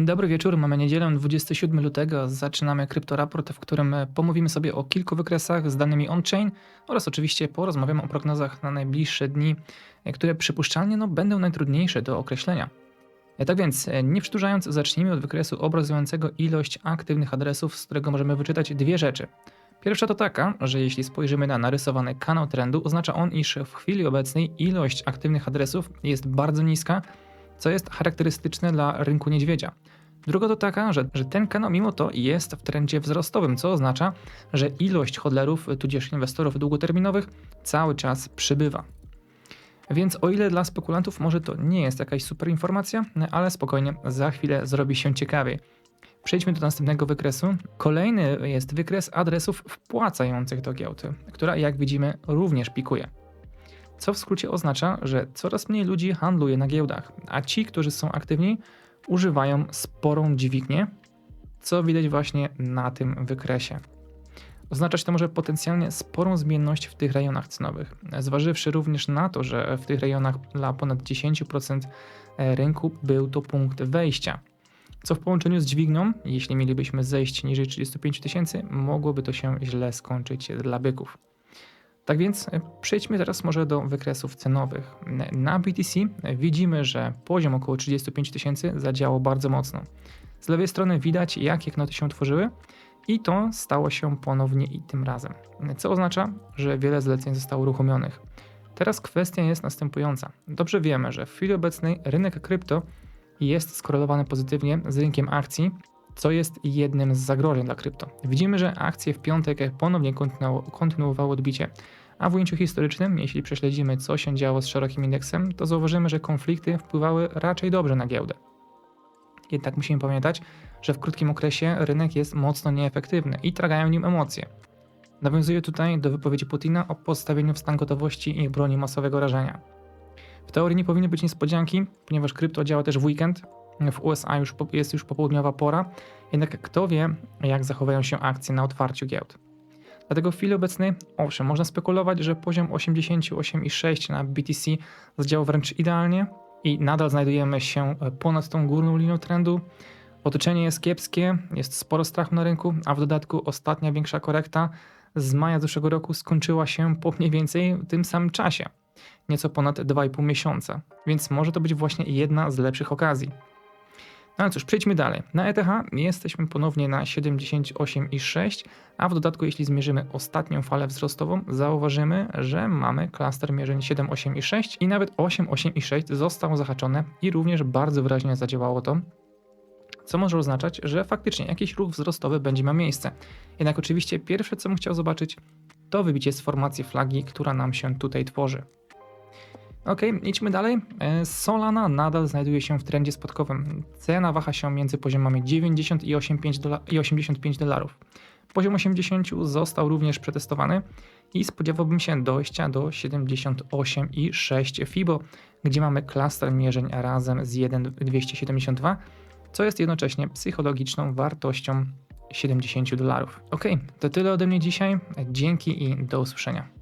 Dobry wieczór, mamy niedzielę 27 lutego. Zaczynamy kryptoraport, w którym e, pomówimy sobie o kilku wykresach z danymi on-chain oraz oczywiście porozmawiamy o prognozach na najbliższe dni, e, które przypuszczalnie no, będą najtrudniejsze do określenia. E, Tak więc, nie przedłużając, zacznijmy od wykresu obrazującego ilość aktywnych adresów, z którego możemy wyczytać dwie rzeczy. Pierwsza to taka, że jeśli spojrzymy na narysowany kanał trendu, oznacza on, iż w chwili obecnej ilość aktywnych adresów jest bardzo niska, co jest charakterystyczne dla rynku niedźwiedzia. Druga to taka, że, że ten kanał mimo to jest w trendzie wzrostowym, co oznacza, że ilość hodlerów, tudzież inwestorów długoterminowych cały czas przybywa. Więc o ile dla spekulantów może to nie jest jakaś super informacja, ale spokojnie, za chwilę zrobi się ciekawiej. Przejdźmy do następnego wykresu. Kolejny jest wykres adresów wpłacających do giełdy, która jak widzimy również pikuje. Co w skrócie oznacza, że coraz mniej ludzi handluje na giełdach, a ci, którzy są aktywni, używają sporą dźwignię, co widać właśnie na tym wykresie. Oznaczać to może potencjalnie sporą zmienność w tych rejonach cenowych, zważywszy również na to, że w tych rejonach dla ponad 10% rynku był to punkt wejścia. Co w połączeniu z dźwignią, jeśli mielibyśmy zejść niżej 35 tysięcy, mogłoby to się źle skończyć dla byków. Tak więc e, przejdźmy teraz może do wykresów cenowych. Na BTC widzimy, że poziom około 35 tysięcy zadziałał bardzo mocno. Z lewej strony widać, jakie knoty się tworzyły i to stało się ponownie i tym razem. Co oznacza, że wiele zleceń zostało uruchomionych. Teraz kwestia jest następująca. Dobrze wiemy, że w chwili obecnej rynek krypto jest skorelowany pozytywnie z rynkiem akcji, co jest jednym z zagrożeń dla krypto. Widzimy, że akcje w piątek ponownie kontynuowały odbicie, a w ujęciu historycznym, jeśli prześledzimy, co się działo z szerokim indeksem, to zauważymy, że konflikty wpływały raczej dobrze na giełdę. Jednak musimy pamiętać, że w krótkim okresie rynek jest mocno nieefektywny i tragają nim emocje. Nawiązuję tutaj do wypowiedzi Putina o postawieniu w stan gotowości i broni masowego rażenia. W teorii nie powinny być niespodzianki, ponieważ krypto działa też w weekend. W USA już jest już popołudniowa pora, jednak kto wie, jak zachowają się akcje na otwarciu giełd. Dlatego w chwili obecnej, owszem, można spekulować, że poziom 88,6 na BTC zadziałał wręcz idealnie i nadal znajdujemy się ponad tą górną linią trendu. Otoczenie jest kiepskie, jest sporo strachu na rynku, a w dodatku ostatnia większa korekta z maja zeszłego roku skończyła się po mniej więcej tym samym czasie nieco ponad 2,5 miesiąca, więc może to być właśnie jedna z lepszych okazji. No ale cóż, przejdźmy dalej. Na ETH jesteśmy ponownie na 78,6, a w dodatku jeśli zmierzymy ostatnią falę wzrostową, zauważymy, że mamy klaster mierzeń 7,8,6 i nawet 8,8,6 zostało zahaczone i również bardzo wyraźnie zadziałało to, co może oznaczać, że faktycznie jakiś ruch wzrostowy będzie miał miejsce. Jednak oczywiście pierwsze co bym chciał zobaczyć, to wybicie z formacji flagi, która nam się tutaj tworzy. Ok, idźmy dalej. E, Solana nadal znajduje się w trendzie spadkowym. Cena waha się między poziomami 90 i 85 dolarów. Poziom 80 został również przetestowany i spodziewałbym się dojścia do 78,6 FIBO, gdzie mamy klaster mierzeń razem z 1,272, co jest jednocześnie psychologiczną wartością 70 dolarów. Ok, to tyle ode mnie dzisiaj. Dzięki i do usłyszenia.